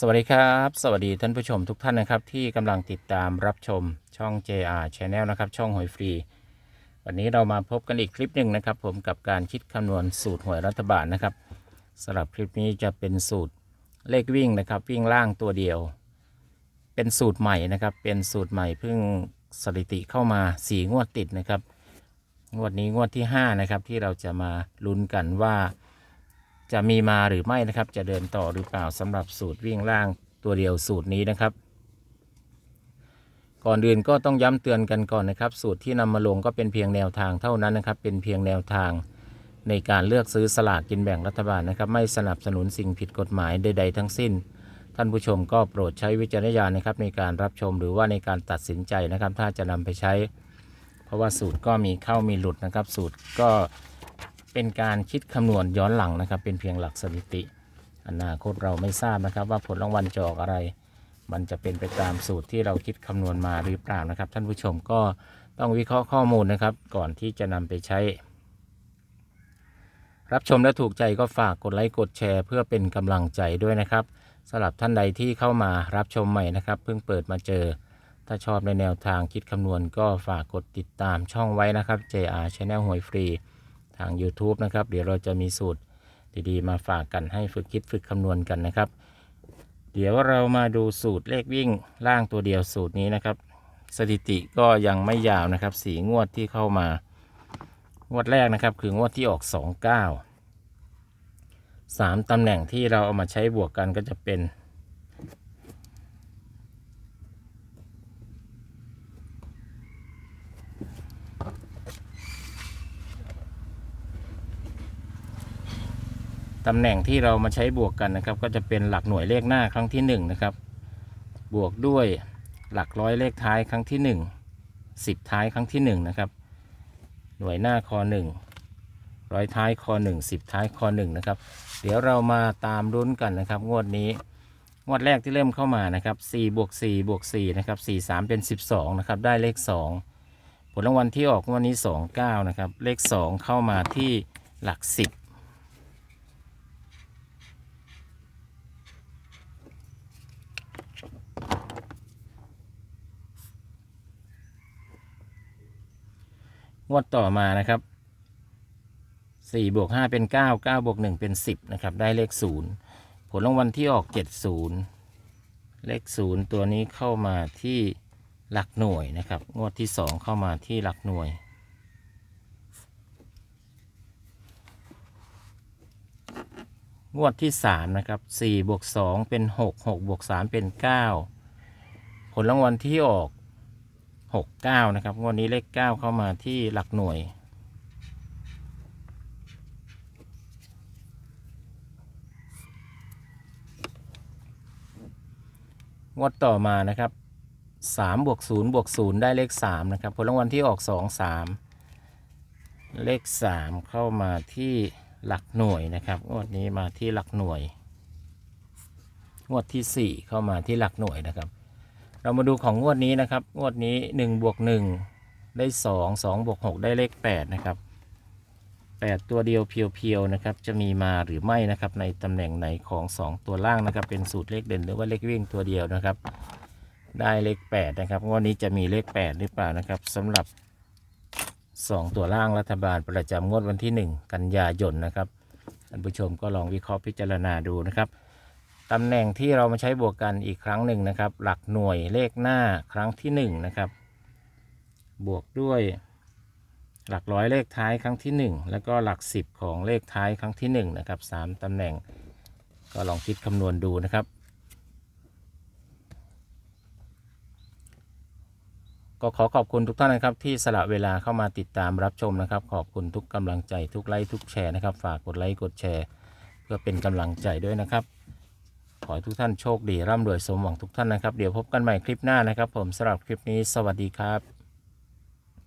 สวัสดีครับ สวัสดีท่านผู้ชมทุกท่านนะครับ ที่กำลังติดตามรับชมช่อง JR Channel นะครับ ช่องหวยฟรี วันนี้เรามาพบกันอีกคลิปหนึ่งนะครับ ผมกับการคิดคำนวณสูตรหวยรัฐบาลนะครับสำหรับคลิปนี้จะเป็นสูตรเลขวิ่งนะครับ วิ่งล่างตัวเดียว เป็นสูตรใหม่นะครับ เป็นสูตรใหม่เพิ่งสถิติเข้ามาสี่งวดติดนะครับ งวดนี้งวดที่ห้านะครับ ที่เราจะมาลุ้นกันว่า จะมีมาหรือไม่นะครับ จะเดินต่อหรือเปล่าสำหรับสูตรวิ่งล่างตัวเดียวสูตรนี้นะครับ ก่อนอื่นก็ต้องย้ำเตือนกันก่อนนะครับ สูตรที่นำมาลงก็เป็นเพียงแนวทางเท่านั้นนะครับ เป็นเพียงแนวทางในการเลือกซื้อสลากกินแบ่งรัฐบาลนะครับ ไม่สนับสนุนสิ่งผิดกฎหมายใดๆทั้งสิ้น ท่านผู้ชมก็โปรดใช้วิจารณญาณนะครับในการรับชมหรือว่าในการตัดสินใจนะครับ ถ้าจะนำไปใช้ เพราะว่าสูตรก็มีเข้ามีหลุดนะครับ สูตรก็ เป็นการคิดคำนวณย้อนหลังนะครับ เป็นเพียงหลักสถิติ อนาคตเราไม่ทราบนะครับ ว่าผลรางวัลจะออกอะไร มันจะเป็นไปตามสูตรที่เราคิดคำนวณมาหรือเปล่านะครับ ท่านผู้ชมก็ต้องวิเคราะห์ข้อมูลนะครับ ก่อนที่จะนำไปใช้ รับชมและถูกใจก็ฝากกดไลค์กดแชร์ เพื่อเป็นกำลังใจด้วยนะครับสำหรับท่านใดที่เข้ามารับชมใหม่นะครับเพิ่งเปิดมาเจอ ถ้าชอบในแนวทางคิดคำนวณก็ฝากกดติดตามช่องไว้นะครับ JR Channel หวยฟรี ทาง YouTube นะครับ เดี๋ยวเราจะมีสูตรดีๆ มาฝากกันให้ฝึกคิดฝึกคำนวณกันนะครับ เดี๋ยวเรามาดูสูตรเลขวิ่งล่างตัวเดียวสูตรนี้นะครับ สถิติก็ยังไม่ยาวนะครับสีงวดที่เข้ามางวดแรกนะครับ คืองวดที่ออก 29 3ตำแหน่งที่เราเอามาใช้บวกกันก็จะเป็น ตำแหน่งที่เรามาใช้บวกกันนะครับ ก็จะเป็นหลักหน่วยเลขหน้าครั้งที่1นะครับ บวกด้วยหลักร้อยเลขท้ายครั้งที่ 1 10 ท้ายครั้งที่1นะครับ หน่วยหน้าคอ1ร้อยท้ายคอ1 10 ท้ายคอ1นะครับ เดี๋ยวเรามาตามรุ้นกันนะครับ งวดนี้งวดแรกที่เริ่มเข้ามานะครับ4บวก4บวก4นะครับ4 3 เป็น 12นะครับ ได้เลข 2 ผลรางวัลที่ออกวันนี้ 29 นะครับ เลข 2 เข้ามาที่หลัก 10 งวดต่อมานะครับสี่บวกห้าเป็นเก้าเก้าบวกหนึ่งเป็นสิบนะครับ ได้เลขศูนย์ผลรางวัลที่ออกเจ็ดศูนย์เลขศูนย์ตัวนี้เข้ามาที่หลักหน่วยนะครับ งวดที่สองเข้ามาที่หลักหน่วย งวดที่สามนะครับสี่บวกสองเป็นหกหกบวกสามเป็นเก้าผลรางวัลที่ออก หกเก้านะครับงวดนี้เลขเก้าเข้ามาที่หลักหน่วย งวดต่อมานะครับสามบวกศูนย์บวกศูนย์ได้เลขสามนะครับผลรางวัลที่ออกสองสามเลขสามเข้ามาที่หลักหน่วยนะครับงวดนี้มาที่หลักหน่วย งวดที่สี่เข้ามาที่หลักหน่วยนะครับ เรามาดูของงวดนี้นะครับ งวดนี้1บวก1ได้ 2 2บวก6ได้เลข 8 นะครับ 8 ตัวเดียวเพียวๆนะครับ จะมีมาหรือไม่นะครับ ในตำแหน่งไหนของ 2 ตัวล่างนะครับ เป็นสูตรเลขเด่นหรือว่าเลขวิ่งตัวเดียวนะครับ ได้เลข 8 นะครับ งวดนี้จะมีเลข 8 หรือเปล่านะครับสำหรับ 2 ตัวล่างรัฐบาลประจำงวดวันที่ 1 กันยายนนะครับท่านผู้ชมก็ลองวิเคราะห์พิจารณาดูนะครับ ตำแหน่งที่เรามาใช้บวกกันอีกครั้งหนึ่งนะครับ หลักหน่วยเลขหน้าครั้งที่หนึ่งนะครับ บวกด้วยหลักร้อยเลขท้ายครั้งที่หนึ่งแล้วก็หลักสิบของเลขท้ายครั้งที่หนึ่งนะครับสามตำแหน่งก็ลองคิดคำนวณดูนะครับ ก็ขอขอบคุณทุกท่านนะครับ ที่สละเวลาเข้ามาติดตามรับชมนะครับ ขอบคุณทุกกำลังใจทุกไลค์ทุกแชร์นะครับ ฝากกดไลค์กดแชร์ เพื่อเป็นกำลังใจด้วยนะครับ ขอให้ทุกท่านโชคดีร่ำรวยสมหวังทุกท่านนะครับ เดี๋ยวพบกันใหม่คลิปหน้านะครับ ผมสำหรับคลิปนี้สวัสดีครับ